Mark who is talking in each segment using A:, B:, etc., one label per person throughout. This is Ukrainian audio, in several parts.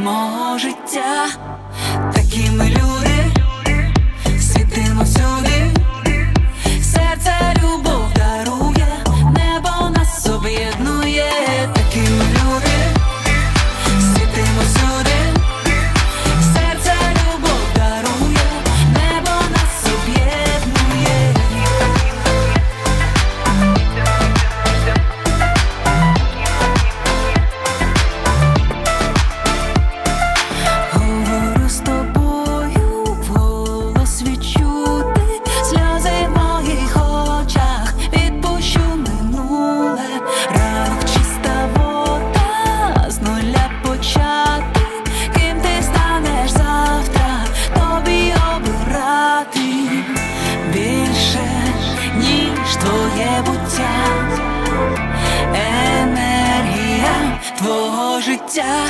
A: мого життя. doctor.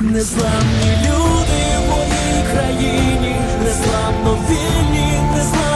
B: Незламні люди в моїй країні, незламно вільні, незламно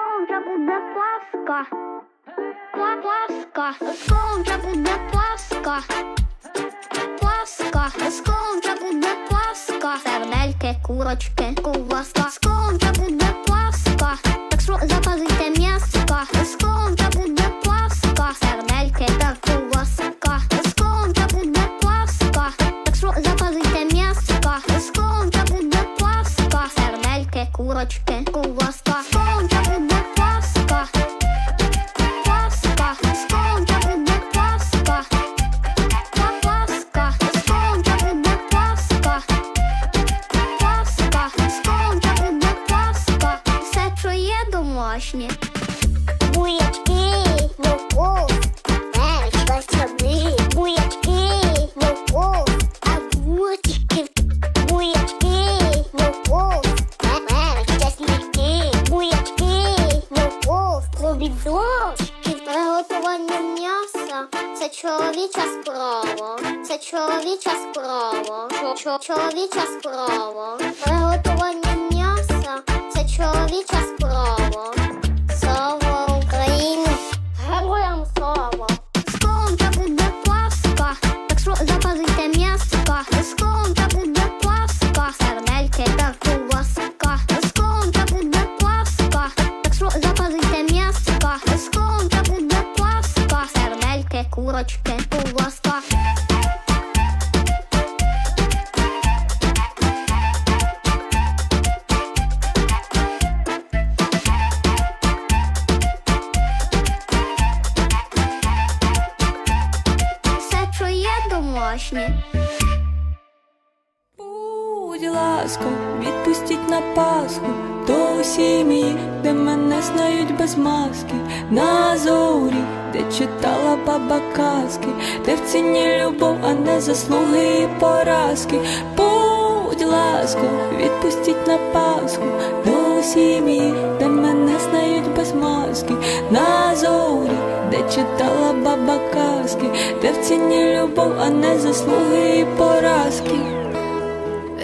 C: Скоро буде Пасха. Пла- Пасха. Скоро буде Пасха. Пасха. Скоро буде Пасха. Сердельки, курочки, ковбаска. Скоро буде Пасха. Так що запазуйте м'яска. Чоловіча справа, Чоловіча справа. Приготування м'яса це чоловіча справа. Домашнє.
D: Будь ласка, відпустіть на Пасху до сім'ї, де мене знають без маски, на зорі, де читала баба казки, де в ціні любов, а не заслуги і поразки. Будь ласка, відпустіть на Пасху до сім'ї, де мене знають без маски, на читала баба казки, де в ціні любов, а не заслуги і поразки.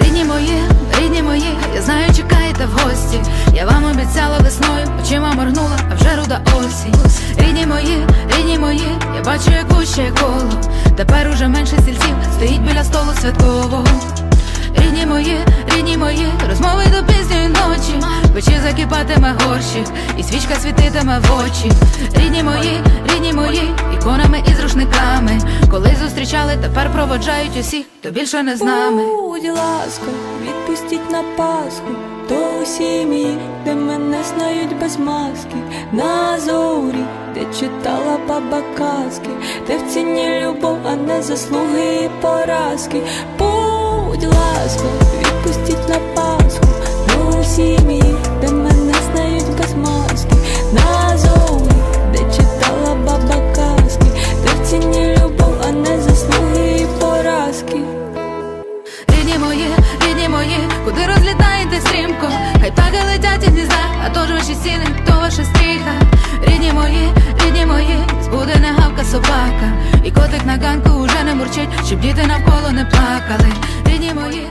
E: Рідні мої, рідні мої, я знаю, чекаєте в гості. Я вам обіцяла весною, очима моргнула, а вже руда осінь. Рідні мої, рідні мої, я бачу, як вуще коло. Тепер уже менше стільців стоїть біля столу святкового. Рідні мої, рідні мої, розмови до пізньої ночі. Печі закипатиме горщик, і свічка світитиме в очі. Рідні мої, рідні мої, іконами і з рушниками. Коли зустрічали, тепер проводжають усіх, хто більше не з нами.
D: Будь ласка, відпустіть на Пасху до сім'ї, де мене знають без маски, на зорі, де читала баба казки, де в ціні любов, а не заслуги і поразки. Будь ласка, відпустіть на Пасху до сім'ї, де мене знають без маски, на зорі, де читала баба казки, де в ціні любов, а не заслуги і поразки.
E: Рідні мої, рідні мої, куди розлітаєте стрімко? Хай птахи летять із гнізда, а то ж ваші стіни, то ваша стріха. Рідні мої, Вікні мої збуде не гавка собака, і котик на ганку уже не мурчить, щоб діти навколо не плакали. Рідні мої.